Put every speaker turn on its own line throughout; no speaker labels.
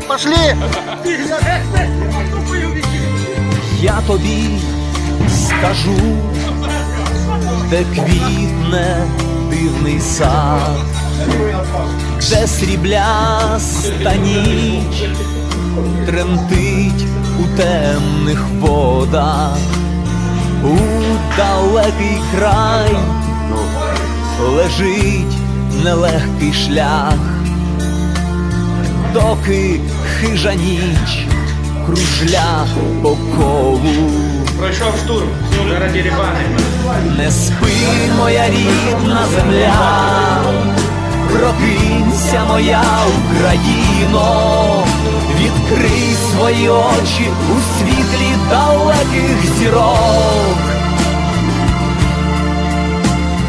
пошли!
Я тобі скажу, де квітне дивний сад, де срібляста ніч тремтить у темних водах, у далекий край лежить нелегкий шлях, доки хижа ніч кружля по колу.
Пройшов штурм заради Рібани.
Не спи, моя рідна земля, прокинься, моя Україно, відкрий свої очі у світлі далеких зірок.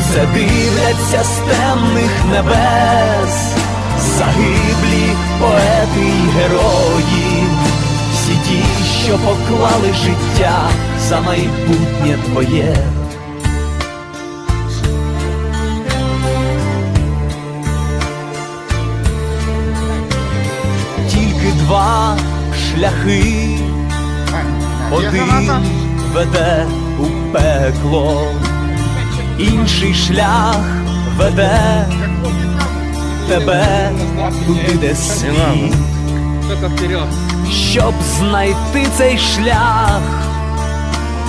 Все дивляться з темних небес, загиблі поети й герої, всі ті, що поклали життя за майбутнє твоє. Тільки два шляхи, один веде у пекло, інший шлях веде тебе туди, де світ. Щоб знайти цей шлях,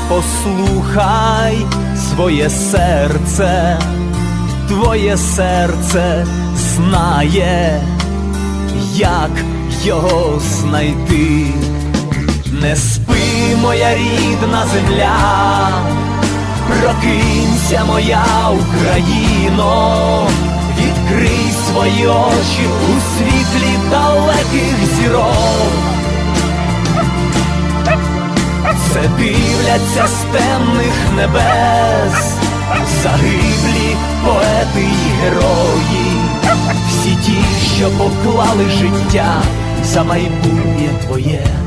послухай своє серце, твоє серце знає, як його знайти. Не спи, моя рідна земля, прокинься, моя Україно, відкрий свої очі у світлі далеких зірок. Все дивляться з темних небес, загиблі поети й герої, всі ті, що поклали життя за майбутнє твоє.